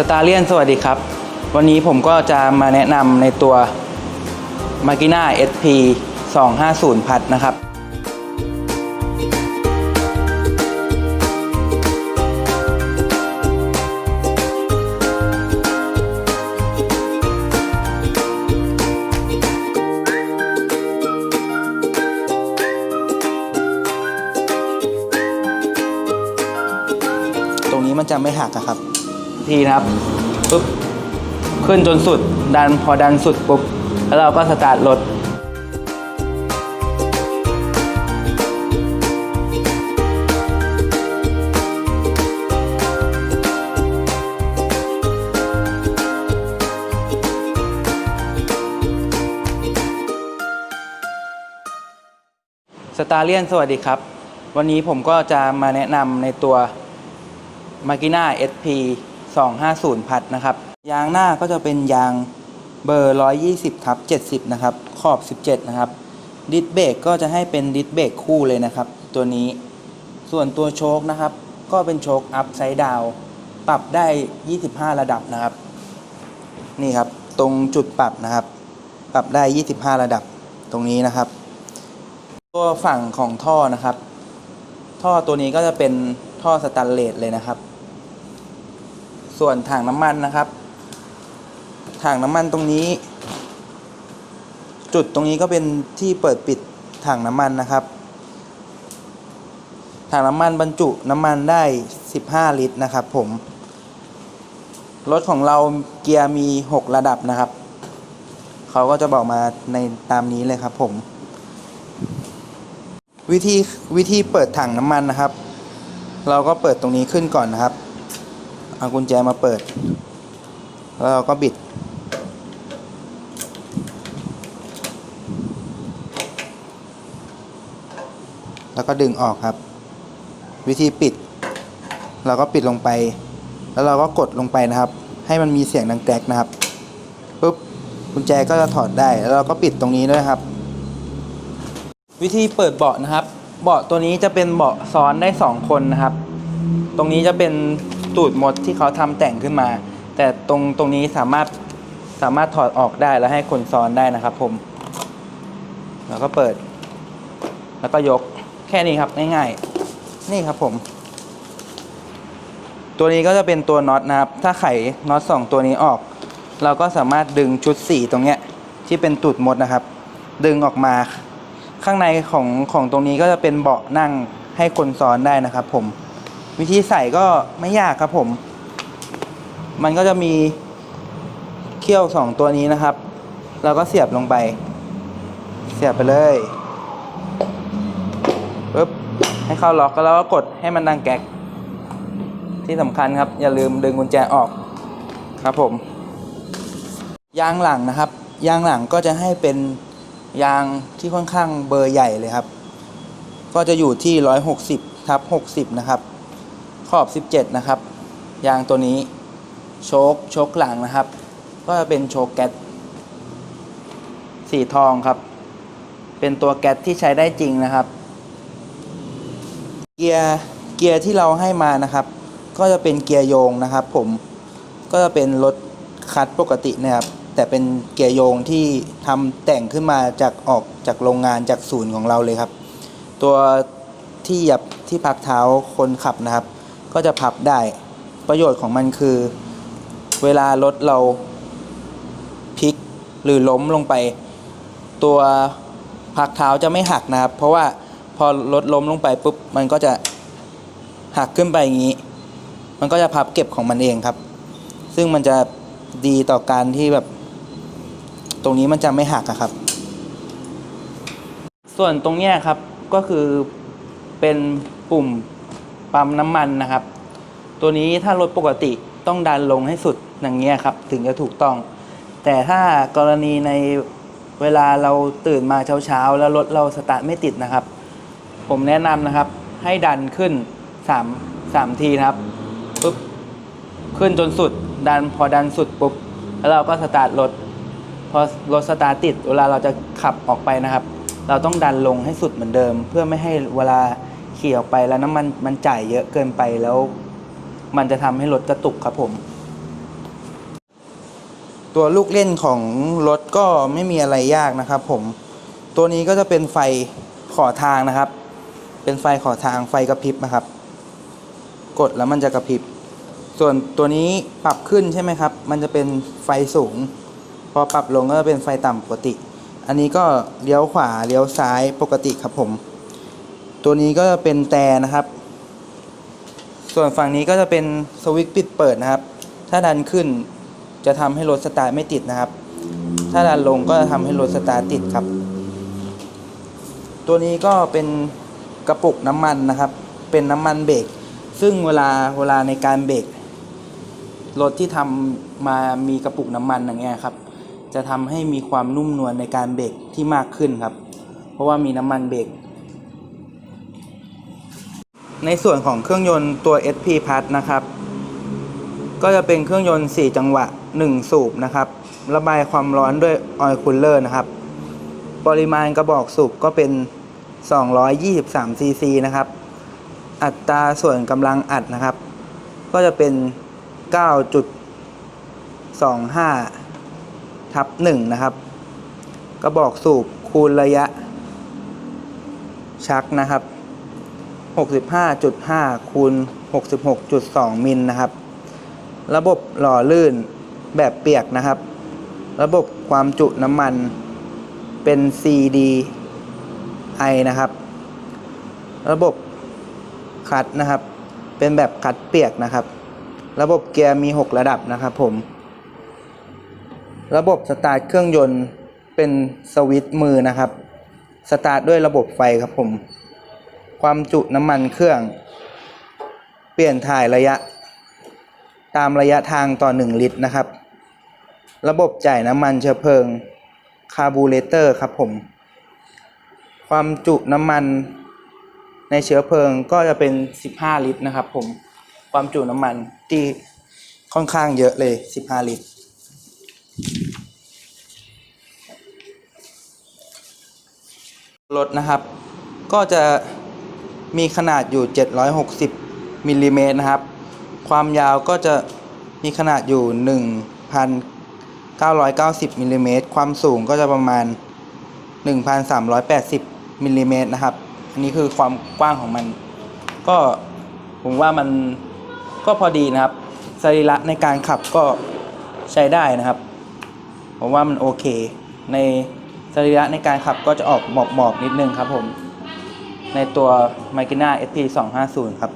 สตาเลียนสวัสดีครับ วันนี้ผมก็จะมาแนะนำในตัว m a k i n a SP 250พัดนะครับ ตรงนี้มันจะไม่หักอะครับ ทีนะครับปุ๊บขึ้นจนสุด ดันพอดันสุดปุ๊บแล้วเราก็สตาร์ทรถสตาเลียนสวัสดีครับ วันนี้ผมก็จะมาแนะนำในตัวมากิน่า SP 250 พัดนะครับ ยางหน้าก็จะเป็นยางเบอร์ 120ทับ70 นะครับ ขอบ 17 นะครับ ดิสเบรกก็จะให้เป็นดิสเบรกคู่เลยนะครับ ตัวนี้ ส่วนตัวโชคนะครับ ก็เป็นโชคอัพไซด์ดาวปรับได้ 25 ระดับนะครับ นี่ครับ ตรงจุดปรับนะครับ ปรับได้ 25 ระดับ ตรงนี้นะครับ ตัวฝั่งของท่อนะครับ ท่อตัวนี้ก็จะเป็นท่อสแตนเลสเลยนะครับ ส่วนถังน้ำมันนะครับ ถังน้ำมันตรงนี้ จุดตรงนี้ก็เป็นที่เปิดปิดถังน้ำมันนะครับ ถังน้ำมันบรรจุน้ำมันได้ 15 ลิตรนะครับ ผม รถของเราเกียร์มี 6 ระดับนะครับ เขาก็จะบอกมาในตามนี้เลยครับ ผม วิธีวิธีเปิดถังน้ำมันนะครับ เราก็เปิดตรงนี้ขึ้นก่อนนะครับ เอากุญแจมาเปิด แล้วเราก็บิด แล้วก็ดึงออกครับ วิธีปิด เราก็ปิดลงไป แล้วเราก็กดลงไปนะครับ ให้มันมีเสียงดังแกรกนะครับปุ๊บกุญแจก็จะถอดได้ แล้วเราก็ปิดตรงนี้ด้วยครับ วิธีเปิดเบาะนะครับ เบาะตัวนี้จะเป็นเบาะซ้อนได้ 2 คนนะครับ ตรงนี้จะเป็น ตูดมดที่เขาทำแต่งขึ้นมา แต่ตรงตรงนี้สามารถสามารถถอดออกได้แล้วให้คนซ้อนได้นะครับ ผม แล้วก็เปิด แล้วก็ยกแค่นี้ครับง่ายๆ นี่ครับผม ตัวนี้ก็จะเป็นตัวน็อตนะครับ ถ้าไขน็อตสองตัวนี้ออก เราก็สามารถดึงชุดสีตรงเนี้ย ที่เป็นตูดมดนะครับ ดึงออกมา ข้างในของของตรงนี้ก็จะเป็นเบาะนั่งให้คนซ้อนได้นะครับ ผม วิธีใส่ก็ไม่ยากครับผม มันก็จะมีเขี้ยวสองตัวนี้นะครับ เราก็เสียบลงไป เสียบไปเลยปึ๊บให้เข้าล็อกแล้วก็กดให้มันดังแก๊ก ที่สำคัญครับ อย่าลืมดึงกุญแจออกครับผม ยางหลังนะครับ ยางหลังก็จะให้เป็นยางที่ค่อนข้างเบอร์ใหญ่เลยครับ ก็จะอยู่ที่ 160ทับ60 นะครับ ขอบ 17 นะครับ ยางตัวนี้ โชคโชคหลังนะครับ ก็จะเป็นโชคแก๊สสีทองครับ เป็นตัวแก๊สที่ใช้ได้จริงนะครับ เกียร์เกียร์ที่เราให้มานะครับ ก็จะเป็นเกียร์โยงนะครับ ผมก็จะเป็นรถคัดปกตินะครับ แต่เป็นเกียร์โยงที่ทำแต่งขึ้นมาจากออกจากโรงงานจากศูนย์ของเราเลยครับ ตัวที่หยับที่พักเท้าคนขับนะครับ ก็จะพับได้ ประโยชน์ของมันคือ เวลารถเราพลิกหรือล้มลงไป ตัวพักเท้าจะไม่หักนะครับ เพราะว่าพอรถล้มลงไปปุ๊บมันก็จะหักขึ้นไปอย่างนี้ มันก็จะพับเก็บของมันเองครับ ซึ่งมันจะดีต่อการที่แบบ ตรงนี้มันจะไม่หักอะครับ ส่วนตรงเนี้ยครับก็คือเป็นปุ่ม ปั๊มน้ำมันนะครับ ตัวนี้ถ้ารถปกติต้องดันลงให้สุดอย่างเงี้ยครับ ถึงจะถูกต้อง แต่ถ้ากรณีในเวลาเราตื่นมาเช้าๆ แล้วรถเราสตาร์ทไม่ติดนะครับ ผมแนะนำนะครับ ให้ดันขึ้น3 3ทีนะครับปุ๊บขึ้นจนสุด ดันพอดันสุดปุ๊บแล้วเราก็สตาร์ทรถพอรถสตาร์ทติด เวลาเราจะขับออกไปนะครับ เราต้องดันลงให้สุดเหมือนเดิม เพื่อไม่ให้เวลา ขี่ออกไปแล้วน้ำมันมันจ่ายเยอะเกินไปแล้ว มันจะทำให้รถกระตุกครับผม ตัวลูกเล่นของรถก็ไม่มีอะไรยากนะครับ ผม ตัวนี้ก็จะเป็นไฟขอทางนะครับ เป็นไฟขอทางไฟกระพริบนะครับ กดแล้วมันจะกระพริบ ส่วนตัวนี้ปรับขึ้นใช่ไหมครับ มันจะเป็นไฟสูง พอปรับลงก็จะเป็นไฟต่ำปกติ อันนี้ก็เลี้ยวขวาเลี้ยวซ้ายปกติครับผม ตัวนี้ก็จะเป็นแต่นะครับ ส่วนฝั่งนี้ก็จะเป็นสวิตช์ปิดเปิดนะครับ ถ้าดันขึ้นจะทำให้รถสตาร์ทไม่ติดนะครับ ถ้าดันลงก็จะทำให้รถสตาร์ทติดครับ ตัวนี้ก็เป็นกระปุกน้ำมันนะครับ เป็นน้ำมันเบรก ซึ่งเวลาเวลาในการเบรกรถที่ทำมามีกระปุกน้ำมันอย่างเงี้ยครับ จะทำให้มีความนุ่มนวลในการเบรกที่มากขึ้นครับ เพราะว่ามีน้ำมันเบรก ในส่วนของเครื่องยนต์ตัว SP Plus นะครับ ก็จะเป็นเครื่องยนต์ 4 จังหวะ 1 สูบนะครับ ระบายความร้อนด้วยออยล์คูลเลอร์นะครับ ปริมาณกระบอกสูบก็เป็น 223 ซีซีนะครับ อัตราส่วนกำลังอัดนะครับ ก็จะเป็น 9.25 ทับ1นะครับ กระบอกสูบคูณระยะชักนะครับ 65.5คูณ66.2 มิลนะครับ ระบบหล่อลื่นแบบเปียกนะครับ ระบบความจุน้ำมันเป็น CDI นะครับ ระบบคัดนะครับ เป็นแบบคัดเปียกนะครับ ระบบเกียร์มี 6 ระดับนะครับผม ระบบสตาร์ทเครื่องยนต์เป็นสวิตช์มือนะครับ สตาร์ทด้วยระบบไฟครับผม ความจุน้ำมันเครื่อง เปลี่ยนถ่ายระยะ ตามระยะทางต่อ 1 ลิตรนะครับ ระบบจ่ายน้ำมันเชื้อเพลิงคาร์บูเรเตอร์ครับผม ความจุน้ำมันในเชื้อเพลิงก็จะเป็น 15 ลิตรนะครับผม ความจุน้ำมันที่ค่อนข้างเยอะเลย 15 ลิตร รถนะครับ ก็จะ มีขนาดอยู่ 760มิลลิเมตรนะครับ ความยาวก็จะมีขนาดอยู่ 1,990มิลลิเมตร ความสูงก็จะประมาณ 1,380มิลลิเมตรนะครับ อันนี้คือความกว้างของมัน ก็ผมว่ามันก็พอดีนะครับสรีระในการขับก็ใช้ได้นะครับ ผมว่ามันโอเค ในสรีระในการขับก็จะออกหมอบๆนิดนึงครับผม ในตัว m a ก i n a SP 250ครับ